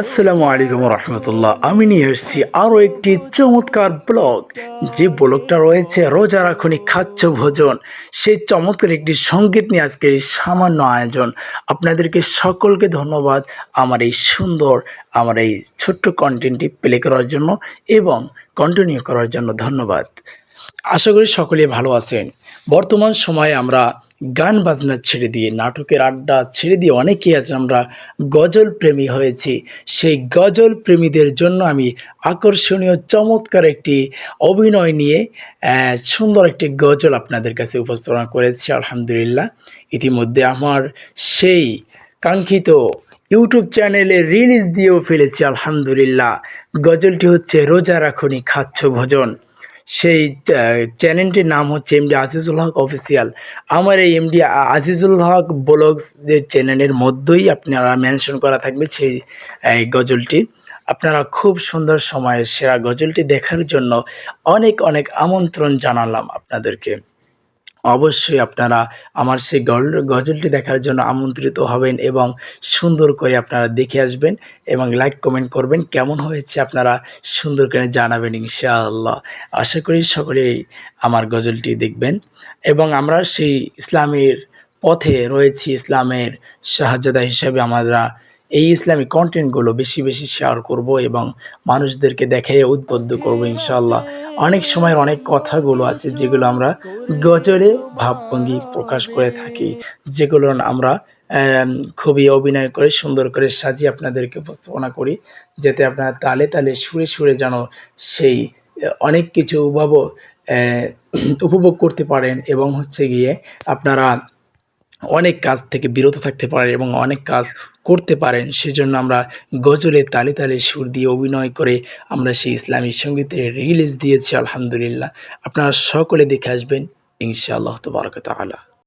আসসালামু আলাইকুম রহমতুল্লাহ আমি নিয়ে এসেছি আরও একটি চমৎকার ব্লগ। যে ব্লগটা রয়েছে, রোজা রাখুনি, খাচ্ছ ভোজন, সেই চমৎকার একটি সংগীত নিয়ে আজকে সামান্য আয়োজন। আপনাদেরকে সকলকে ধন্যবাদ আমার এই সুন্দর, আমার এই ছোট্ট কন্টেন্টটি প্লে করার জন্য এবং কন্টিনিউ করার জন্য ধন্যবাদ। আশা করি সকলে ভালো আছেন। বর্তমান সময়ে আমরা গান বাজনা ছেড়ে দিয়ে, নাটকের আড্ডা ছেড়ে দিয়ে অনেকেই আজ আমরা গজল প্রেমী হয়েছি। সেই গজল প্রেমীদের জন্য আমি আকর্ষণীয়, চমৎকার একটি অভিনয় নিয়ে সুন্দর একটি গজল আপনাদের কাছে উপস্থাপনা করেছি, আলহামদুলিল্লাহ। ইতিমধ্যে আমার সেই কাঙ্ক্ষিত ইউটিউব চ্যানেলে রিলিজ দিয়েও ফেলেছি, আলহামদুলিল্লাহ। গজলটি হচ্ছে রোজা রাখুনি, খাচ্ছ ভোজন সেই চ্যানেলটির নাম হচ্ছে এমডি আজিজুল হক অফিসিয়াল। আমার এই এমডি আজিজুল হক ব্লগস যে চ্যানেলের মধ্যেই আপনারা মেনশন করা থাকবে সেই গজলটি। আপনারা খুব সুন্দর সময়ে সেরা গজলটি দেখার জন্য অনেক অনেক আমন্ত্রণ জানালাম আপনাদেরকে। অবশ্যই আপনারা আমার সেই গজলটি দেখার জন্য আমন্ত্রিত হবেন এবং সুন্দর করে আপনারা দেখে আসবেন এবং লাইক কমেন্ট করবেন কেমন হয়েছে আপনারা সুন্দর করে জানাবেন ইনশাআল্লাহ। আশা করি সকলেই আমার গজলটি দেখবেন এবং আমরা সেই ইসলামের পথে রয়েছি, ইসলামের শাহজাদা হিসাবে আমরা এই ইসলামিক কন্টেন্টগুলো বেশি বেশি শেয়ার করব এবং মানুষদেরকে দেখাইয়ে উদ্বুদ্ধ করব ইনশাআল্লাহ। অনেক সময় অনেক কথাগুলো আছে যেগুলো আমরা গজলে ভাবভঙ্গি প্রকাশ করে থাকি, যেগুলো আমরা খুবই অভিনয় করে, সুন্দর করে সাজিয়ে আপনাদেরকে উপস্থাপনা করি, যাতে আপনারা তালে তালে সুরে সুরে যেন সেই অনেক কিছু উপভোগ উপভোগ করতে পারেন এবং হচ্ছে গিয়ে আপনারা অনেক কাজ থেকে বিরত থাকতে পারেন এবং অনেক কাজ করতে পারেন। সেজন্য আমরা গজলে তালে তালে সুর দিয়ে অভিনয় করে আমরা সেই ইসলামী সঙ্গীতের রিলিজ দিয়েছি, আলহামদুলিল্লাহ। আপনারা সকলে দেখে আসবেন, ইনশাআল্লাহ তবরকত আলা।